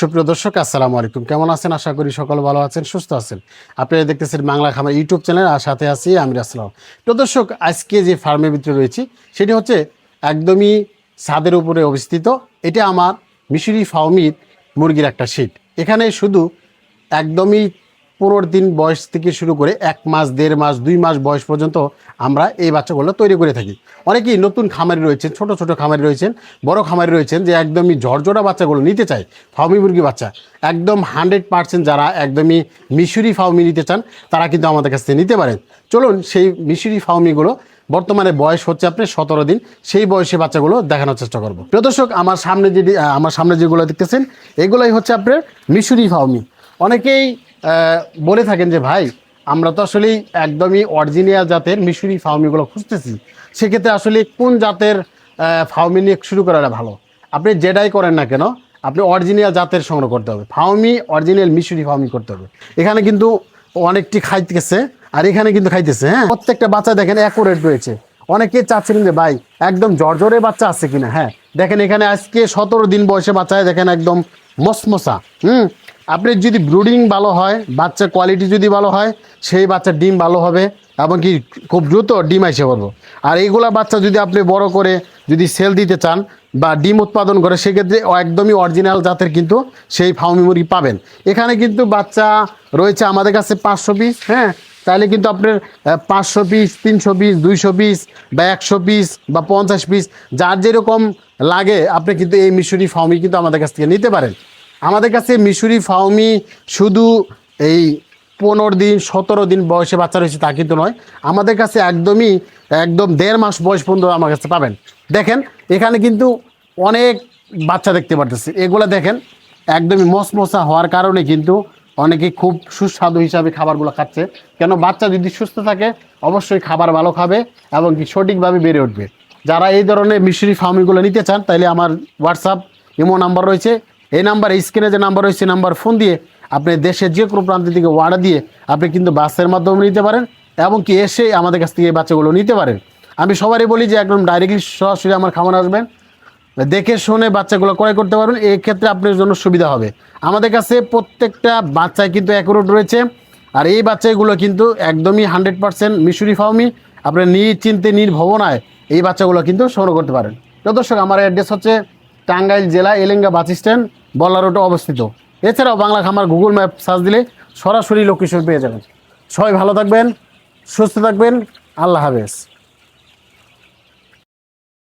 সুপ্রিয় দর্শক, আসসালামু আলাইকুম। কেমন আছেন? আশা করি সকল ভালো আছেন, সুস্থ আছেন। আপনারা দেখতেছেন বাংলা খামার ইউটিউব চ্যানেল, আর সাথে আছি আমির আসসালাম তো দর্শক, আজকে যে ফার্মের ভিতরে রয়েছি, সেটি হচ্ছে একদমই ছাদের উপরে অবস্থিত। এটা আমার মিশরি ফাউমির মুরগির একটা শীট। এখানে শুধু একদমই পনেরো দিন বয়স থেকে শুরু করে এক মাস দেড় মাস দুই মাস বয়স পর্যন্ত আমরা এই বাচ্চাগুলো তৈরি করে থাকি। অনেকেই নতুন খামারি রয়েছেন ছোট ছোট খামারি রয়েছেন বড় খামারি রয়েছেন যে একদমই ঝরঝরা বাচ্চাগুলো নিতে চায় ফাউমি মুরগি বাচ্চা। একদম হান্ড্রেড পার্সেন্ট যারা একদমই মিশরি ফাউমি নিতে চান তারা কিন্তু আমাদের কাছ থেকে নিতে পারেন। চলুন সেই মিশরি ফাউমিগুলো বর্তমানে বয়স হচ্ছে আপনার সতেরো দিন সেই বয়সে বাচ্চাগুলো দেখানোর চেষ্টা করব। প্রিয় দর্শক আমার সামনে আহ, আমার সামনে যেগুলো দেখতেছেন এগুলোই হচ্ছে আপনার মিশরি ফাউমি। অনেকেই বলে থাকেন যে, ভাই, আমরা তো আসলেই একদমই অরিজিনিয়াল জাতের মিশরি ফাউমিগুলো খুঁজতেছি। সেক্ষেত্রে আসলে কোন জাতের ফাউমি নিয়ে শুরু করাটা ভালো? আপনি যেটাই করেন না কেন, আপনি অরিজিনাল জাতের সংগ্রহ করতে হবে। ফাউমি অরিজিনাল মিশরি ফাউমি করতে হবে। এখানে কিন্তু অনেকটি খাইতেছে, আর এখানে কিন্তু খাইতেছে হ্যাঁ? প্রত্যেকটা বাচ্চা দেখেন অ্যাকুরেট রয়েছে। অনেকে চাচ্ছিলেন যে, ভাই, একদম জর্জরে বাচ্চা আছে কিনা? হ্যাঁ দেখেন এখানে আজকে সতেরো দিন বয়সে বাচ্চায় দেখেন একদম মসমসা। হুম। আপনি যদি ব্রুডিং ভালো হয় বাচ্চার কোয়ালিটি যদি ভালো হয় সেই বাচ্চার ডিম ভালো হবে এবং কি খুব দ্রুত ডিম এসে পড়ব। আর এইগুলা বাচ্চা যদি আপনি বড় করে যদি সেল দিতে চান বা ডিম উৎপাদন করে সেক্ষেত্রে একদমই অরিজিনাল জাতের কিন্তু সেই ফাউমি মুরগি পাবেন। এখানে কিন্তু বাচ্চা রয়েছে আমাদের কাছে পাঁচশো পিস হ্যাঁ? তাহলে কিন্তু আপনার পাঁচশো পিস, তিনশো পিস, দুইশো পিস বা একশো পিস বা পঞ্চাশ পিস, যার যেরকম লাগে, আপনি কিন্তু এই মিশরি ফাউমি কিন্তু আমাদের কাছ থেকে নিতে পারেন। আমাদের কাছে মিশরি ফাউমি শুধু এই পনেরো দিন, সতেরো দিন বয়সে বাচ্চা রয়েছে তা কিন্তু নয়। আমাদের কাছে একদমই, একদম দেড় মাস বয়স পর্যন্ত আমার কাছে পাবেন। দেখেন, এখানে কিন্তু অনেক বাচ্চা দেখতে পারতেছি। এগুলো দেখেন, একদমই মশমশা হওয়ার কারণে কিন্তু অনেকে খুব সুস্বাদু হিসাবে খাবারগুলো খাচ্ছে। কেন বাচ্চা যদি সুস্থ থাকে, অবশ্যই খাবার ভালো খাবে এবং কি সঠিকভাবে বেড়ে উঠবে। যারা এই ধরনের মিশরি ফার্মিংগুলো নিতে চান তাহলে আমার হোয়াটসঅ্যাপ ইমো নাম্বার রয়েছে। এই নাম্বার স্ক্রিনে যে নাম্বার রয়েছে নাম্বার ফোন দিয়ে আপনি দেশের যে কোনো প্রান্ত থেকে অর্ডার দিয়ে আপনি কিন্তু বাসের মাধ্যমে নিতে পারেন এবং কি এসে আমাদের কাছ থেকে এই বাচ্চাগুলো নিতে পারেন। আমি সবারই বলি যে একদম ডাইরেক্টলি সরাসরি আমার খামার আসবেন। দেখে শুনে বাচ্চাগুলো ক্রয় করতে পারবেন এই ক্ষেত্রে আপনার জন্য সুবিধা হবে। আমাদের কাছে প্রত্যেকটা বাচ্চায় কিন্তু অ্যাকুরেট রয়েছে, আর এই বাচ্চাগুলো কিন্তু একদমই হান্ড্রেড পার্সেন্ট মিশরি ফাউমি আপনার নিশ্চিন্তে, নির্ভবনায় এই বাচ্চাগুলো কিন্তু সংগ্রহ করতে পারেন। তো দর্শক, আমার অ্যাড্রেস হচ্ছে টাঙ্গাইল জেলা এলেঙ্গা বাস স্ট্যান্ড বল্লা রোডে অবস্থিত। এছাড়াও বাংলা খামার গুগল ম্যাপ সার্চ দিলে সরাসরি লোকেশন পেয়ে যাবেন। সবাই ভালো থাকবেন, সুস্থ থাকবেন, আল্লাহ হাফেজ।